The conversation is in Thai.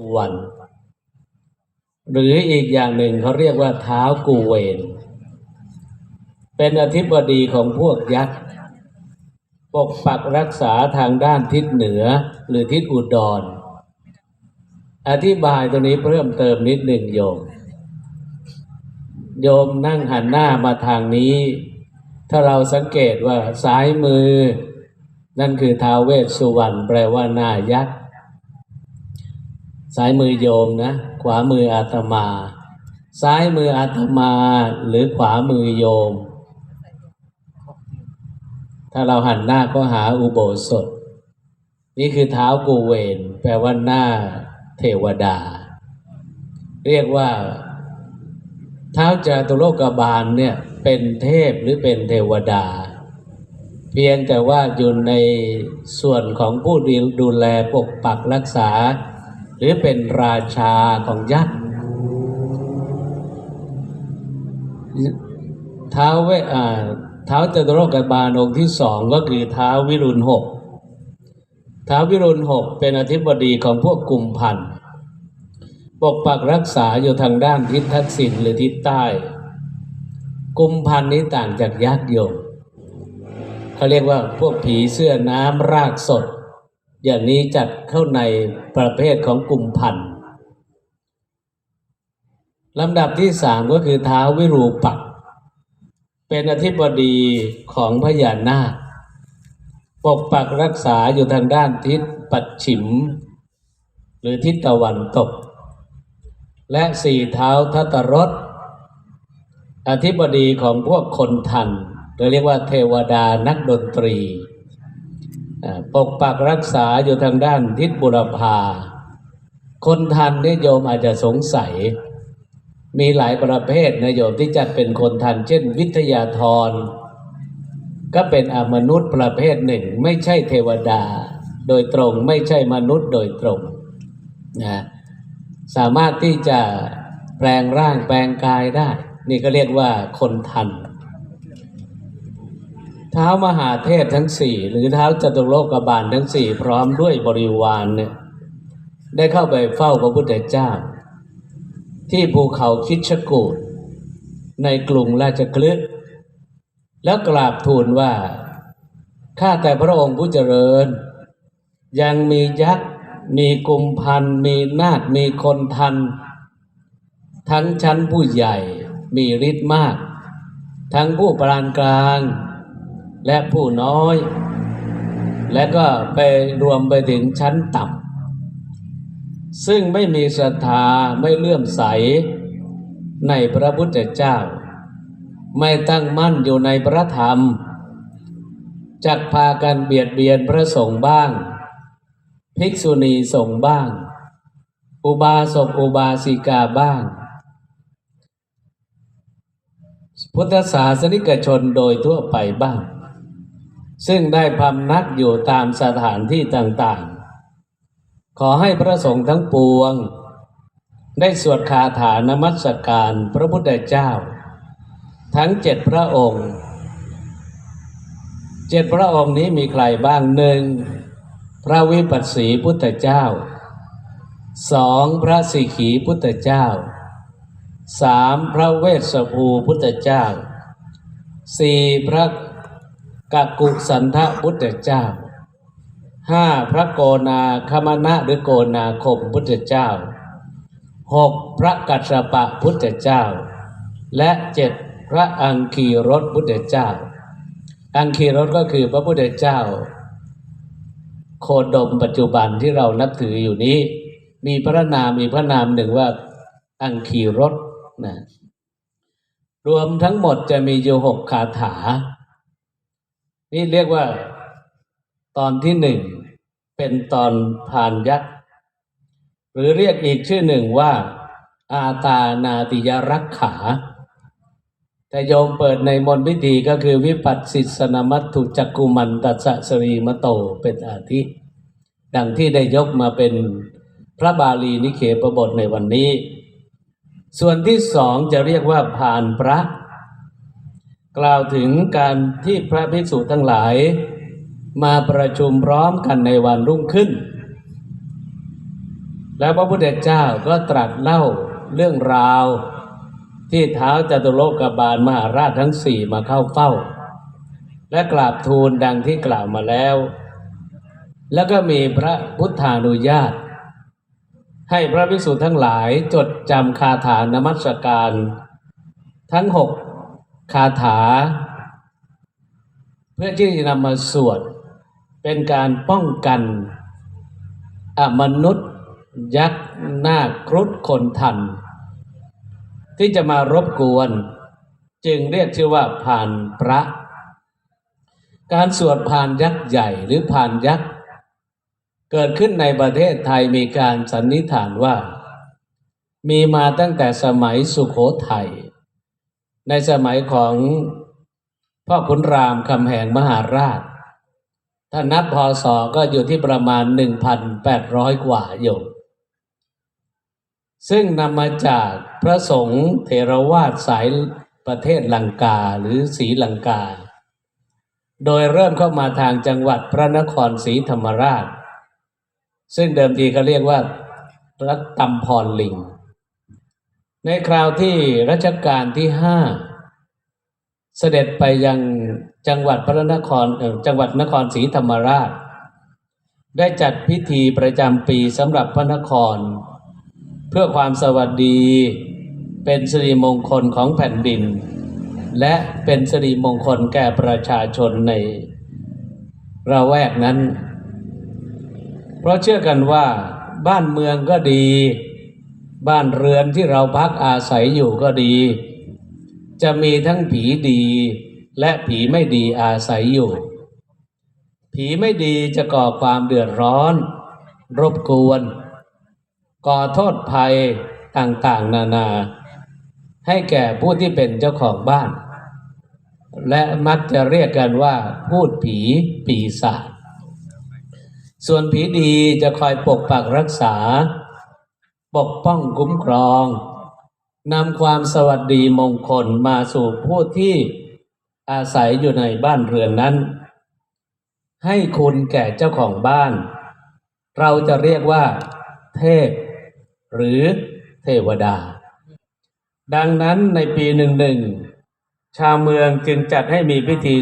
สุวรรณหรืออีกอย่างหนึ่งเขาเรียกว่าเท้ากูเวน เป็นอธิบดีของพวกยักษ์ปกปักรักษาทางด้านทิศเหนือหรือทิศอุดรอธิบายตรงนี้เพิ่มเติมนิดหนึ่งโยม โยมนั่งหันหน้ามาทางนี้ ถ้าเราสังเกตว่าซ้ายมือ นั่นคือท้าวเวสสุวรรณแปลว่าหน้ายักษ์ ซ้ายมือโยมนะ ขวามืออาตมา ซ้ายมืออาตมาหรือขวามือโยม ถ้าเราหันหน้าก็หาอุโบสถ นี่คือเท้ากูเวน แปลว่าหน้าเทวดา เรียกว่า เท้าจาตุโลกบาลเนี่ยเป็นเทพหรือเป็นเทวดา เพียงแต่ว่าอยู่ในส่วนของผู้ดูแลปกปักรักษา หรือเป็นราชาของยักษ์เท้าเวอ่าเท้าจตุโลกบาลองค์ที่สองก็คือเท้าวิรุณหกเท้าวิรุณหกเป็นอธิบดีของพวกกลุ่มพันธ์ปกปักรักษาอยู่ทางด้านทิศทักษิณหรือทิศใต้กลุ่มพันธ์นี้ต่างจากยักษ์โยมเขาเรียกว่าพวกผีเสื้อน้ำรากสด อย่างนี้จัดเข้าในประเภทของกลุ่มพันธุ์ลำดับที่สามก็คือท้าววิรูปักเป็นอธิบดีของพญานาค ปกปักรักษาอยู่ทางด้านทิศปัจฉิม หรือทิศตะวันตก และสี่เท้าทัตรสอธิบดีของพวกคนทันเราเรียกว่าเทวดานักดนตรี ปกปักรักษาอยู่ทางด้านทิศบุรพา คนทันนิยมอาจจะสงสัย มีหลายประเภทนะโยมที่จัดเป็นคนทัน เช่นวิทยาธร ก็เป็นอมนุษย์ประเภทหนึ่ง ไม่ใช่เทวดา โดยตรงไม่ใช่มนุษย์โดยตรงนะสามารถที่จะแปลงร่างแปลงกายได้ นี่ก็เรียกว่าคนทัน ท้ามหาเทพทั้งสี่หรือเท้าจตุโลกบาลทั้งสี่พร้อมด้วยบริวารเนี่ยได้เข้าไปเฝ้าพระพุทธเจ้า ที่ภูเขาคิดชกูดในกรุงราชคลึกแล้วกราบทูลว่า ข้าแต่พระองค์ผู้เจริญ ยังมียักษ์ มีกุมพันมีนาคมีคนทัน ทั้งชั้นผู้ใหญ่มีฤทธิ์มาก ทั้งผู้ปรานกลาง และผู้น้อย และก็ไปรวมไปถึงชั้นต่ำซึ่งไม่มีศรัทธาไม่เลื่อมใสในพระพุทธเจ้า ไม่ตั้งมั่นอยู่ในพระธรรมจักพากันเบียดเบียนพระสงฆ์บ้าง ภิกษุณีสงฆ์บ้าง อุบาสกอุบาสิกาบ้าง พุทธศาสนิกชนโดยทั่วไปบ้าง ซึ่งได้พำนักอยู่ตามสถานที่ต่างๆ ขอให้พระสงฆ์ทั้งปวง ได้สวดคาถานมัสการพระพุทธเจ้า ทั้งเจ็ดพระองค์เจ็ดพระองค์นี้มีใครบ้างหนึ่งพระวิปัสสีพุทธเจ้าสองพระสิกขีพุทธเจ้าสามพระเวสสภูพุทธเจ้าสี่พระ กักุสันทพุทธเจ้าห้าพระโกนาคมณะหรือโกนาคมพุทธเจ้าหกพระกัสปะพุทธเจ้า และเจ็ดพระอังคีรสพุทธเจ้า อังคีรสก็คือพระพุทธเจ้า โคดมปัจจุบันที่เรานับถืออยู่นี้ มีพระนามมีพระนามหนึ่งว่าอังคีรสนะรวมทั้งหมดจะมีอยู่หกคาถา นี่เรียกว่าตอนที่หนึ่งเป็นตอนพานยักษ์หรือเรียกอีกชื่อหนึ่งว่า อาตานาติยรักขา แต่โยมเปิดในมนต์พิธีก็คือวิปัสสิสนมัตถุจักกุมันตัสสะสรีมโตเป็นอาทิ ดังที่ได้ยกมาเป็นพระบาลีนิเคปบทในวันนี้ ส่วนที่สองจะเรียกว่าผ่านพระ กล่าวถึงการที่พระภิกษุทั้งหลาย มาประชุมพร้อมกันในวันรุ่งขึ้น แล้วพระพุทธเจ้าก็ตรัสเล่าเรื่องราว ที่เท้าวจตุโลกบาลมหาราชทั้งสี่มาเข้าเฝ้า และกราบทูลดังที่กล่าวมาแล้ว แล้วก็มีพระพุทธานุญาต ให้พระภิกษุทั้งหลายจดจำคาถานมัสการ ทั้งหก คาถา เพื่อที่จะนำมาสวด เป็นการป้องกันอมนุษย์ ยักษ์หน้าครุฑคนทัน ที่จะมารบกวน จึงเรียกชื่อว่าผ่านพระ การสวดผ่านยักษ์ใหญ่หรือผ่านยักษ์เกิดขึ้นในประเทศไทยมีการสันนิษฐานว่า มีมาตั้งแต่สมัยสุขโขทัย ในสมัยของพ่อขุนรามคำแหงมหาราช ถ้านับพศก็อยู่ที่ประมาณ 1,800 กว่าโยมซึ่งนำมาจากพระสงฆ์เทรวาสสายประเทศลังกาหรือศรีลังกา โดยเริ่มเข้ามาทางจังหวัดพระนครศรีธรรมราช ซึ่งเดิมทีเขาเรียกว่ารัตตำพรลิง ในคราวที่รัชกาลที่ห้าเสด็จไปยังจังหวัดพระนครจังหวัดนครศรีธรรมราช ได้จัดพิธีประจำปีสำหรับพระนคร เพื่อความสวัสดีเป็นสิริมงคลของแผ่นดิน และเป็นสิริมงคลแก่ประชาชนในระแวกนั้น เพราะเชื่อกันว่าบ้านเมืองก็ดี บ้านเรือนที่เราพักอาศัยอยู่ก็ดี จะมีทั้งผีดีและผีไม่ดีอาศัยอยู่ ผีไม่ดีจะก่อความเดือดร้อน รบกวน ก่อโทษภัยต่างๆ นานา ให้แก่ผู้ที่เป็นเจ้าของบ้าน และมักจะเรียกกันว่า พูดผีปีศาจส่วนผีดีจะคอยปกปักรักษา ปกป้องคุ้มครองนำความสวัสดีมงคลมาสู่ผู้ที่อาศัยอยู่ในบ้านเรือนนั้น ให้คุณแก่เจ้าของบ้าน เราจะเรียกว่า เทพ หรือเทวดา ดังนั้นในปีหนึ่งหนึ่งชาวเมืองจึงจัดให้มีพิธี